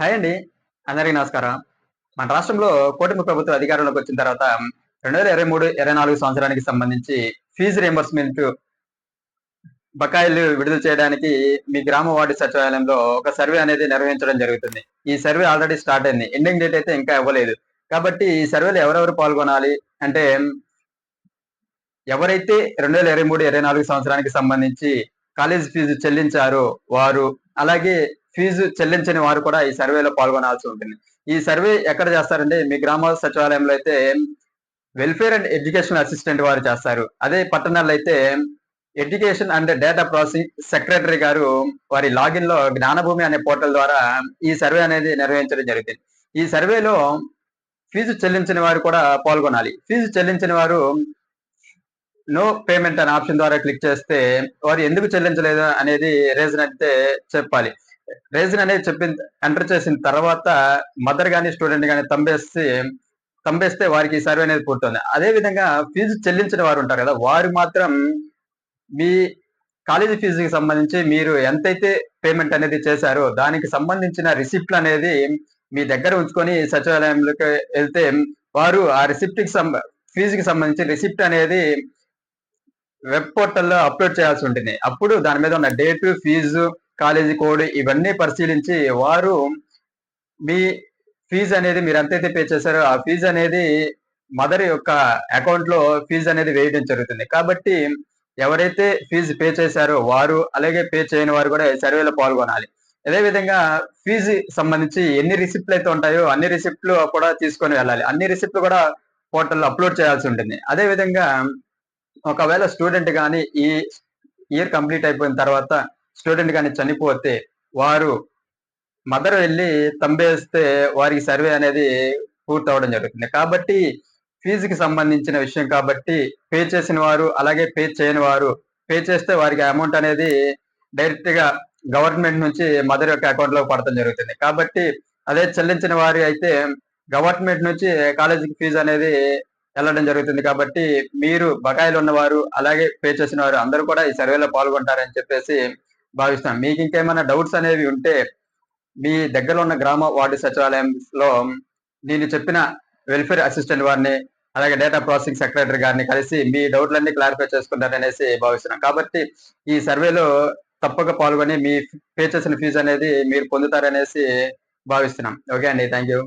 Hi అండి. అందరికీ నమస్కారం. మన రాష్ట్రంలో కూటమి ప్రభుత్వం అధికారంలోకి వచ్చిన తర్వాత రెండు వేల ఇరవై మూడు ఇరవై నాలుగు సంవత్సరానికి సంబంధించి ఫీజు రియంబర్స్మెంట్ బకాయిలు విడుదల చేయడానికి మీ గ్రామ వార్డు సచివాలయంలో ఒక సర్వే అనేది నిర్వహించడం జరుగుతుంది. ఈ సర్వే ఆల్రెడీ స్టార్ట్ అయింది. ఎండింగ్ డేట్ అయితే ఇంకా ఇవ్వలేదు కాబట్టి ఈ సర్వేలో ఎవరెవరు పాల్గొనాలి అంటే ఎవరైతే రెండు వేల ఇరవై మూడు ఇరవై నాలుగు సంవత్సరానికి సంబంధించి కాలేజ్ ఫీజు చెల్లించారో వారు అలాగే ఫీజు చెల్లించని వారు కూడా ఈ సర్వేలో పాల్గొనాల్సి ఉంటుంది. ఈ సర్వే ఎక్కడ చేస్తారంటే మీ గ్రామ సచివాలయంలో అయితే వెల్ఫేర్ అండ్ ఎడ్యుకేషన్ అసిస్టెంట్ వారు చేస్తారు. అదే పట్టణాల్లో అయితే education and data processing secretary గారు వారి లాగిన్లో జ్ఞానభూమి అనే పోర్టల్ ద్వారా ఈ సర్వే అనేది నిర్వహించడం జరుగుతుంది ఈ సర్వేలో ఫీజు చెల్లించిన వారు కూడా పాల్గొనాలి. ఫీజు చెల్లించిన వారు నో పేమెంట్ అనే ఆప్షన్ ద్వారా క్లిక్ చేస్తే వారు ఎందుకు చెల్లించలేదు అనేది రీజన్ అయితే చెప్పాలి. రీజన్ అనేది చెప్పిన ఎంటర్ చేసిన తర్వాత మదర్ కానీ స్టూడెంట్ కానీ తంబేసి తంబేస్తే వారికి ఈ సర్వే అనేది పూర్తవుతుంది. అదే విధంగా ఫీజు చెల్లించిన వారు ఉంటారు కదా వారు మాత్రం మీ కాలేజీ ఫీజుకి సంబంధించి మీరు ఎంతైతే పేమెంట్ అనేది చేశారో దానికి సంబంధించిన రిసిప్ట్లు అనేది మీ దగ్గర ఉంచుకొని సచివాలయంలోకి వెళ్తే వారు ఆ రిసిప్ట్కి ఫీజుకి సంబంధించి రిసిప్ట్ అనేది వెబ్ పోర్టల్లో అప్లోడ్ చేయాల్సి ఉంటుంది. అప్పుడు దాని మీద ఉన్న డేటు ఫీజు కాలేజీ కోడ్ ఇవన్నీ పరిశీలించి వారు మీ ఫీజు అనేది మీరు ఎంతైతే పే చేశారో ఆ ఫీజు అనేది మదర్ యొక్క అకౌంట్లో ఫీజు అనేది వేయడం జరుగుతుంది. కాబట్టి ఎవరైతే ఫీజు పే చేశారో వారు అలాగే పే చేయని వారు కూడా సర్వేలో పాల్గొనాలి. అదే విధంగా ఫీజు సంబంధించి ఎన్ని రిసిప్ట్లు అయితే ఉంటాయో అన్ని రిసిప్ట్లు కూడా తీసుకొని వెళ్ళాలి. అన్ని రిసిప్ట్లు కూడా పోర్టల్లో అప్లోడ్ చేయాల్సి ఉంటుంది. అదే విధంగా ఒకవేళ స్టూడెంట్ కానీ ఈ ఇయర్ కంప్లీట్ అయిపోయిన తర్వాత స్టూడెంట్ కానీ చనిపోతే వారు మదర్ వెళ్ళి తంబేస్తే వారికి సర్వే అనేది పూర్తవడం జరుగుతుంది. కాబట్టి ఫీజుకి సంబంధించిన విషయం కాబట్టి పే చేసిన వారు అలాగే పే చేయని వారు పే చేస్తే వారికి అమౌంట్ అనేది డైరెక్ట్గా గవర్నమెంట్ నుంచి మదర్ యొక్క అకౌంట్లో పడటం జరుగుతుంది. కాబట్టి అదే చెల్లించిన వారి అయితే గవర్నమెంట్ నుంచి కాలేజీకి ఫీజు అనేది వెళ్ళడం జరుగుతుంది. కాబట్టి మీరు బకాయిలు ఉన్నవారు అలాగే పే చేసిన వారు అందరూ కూడా ఈ సర్వేలో పాల్గొంటారని చెప్పేసి భావిస్తున్నాను మీకు ఇంకేమైనా డౌట్స్ అనేవి ఉంటే మీ దగ్గర ఉన్న గ్రామ వార్డు సచివాలయంలో నేను చెప్పిన వెల్ఫేర్ అసిస్టెంట్ వారిని అలాగే డేటా ప్రాసెసింగ్ సెక్రటరీ గారిని కలిసి మీ డౌట్లన్నీ క్లారిఫై చేసుకుంటారనేసి భావిస్తున్నాం. కాబట్టి ఈ సర్వేలో తప్పక పాల్గొని మీ పే చేసిన ఫీజు అనేది మీరు పొందుతారనేసి భావిస్తున్నాం. ఓకే అండి. Thank you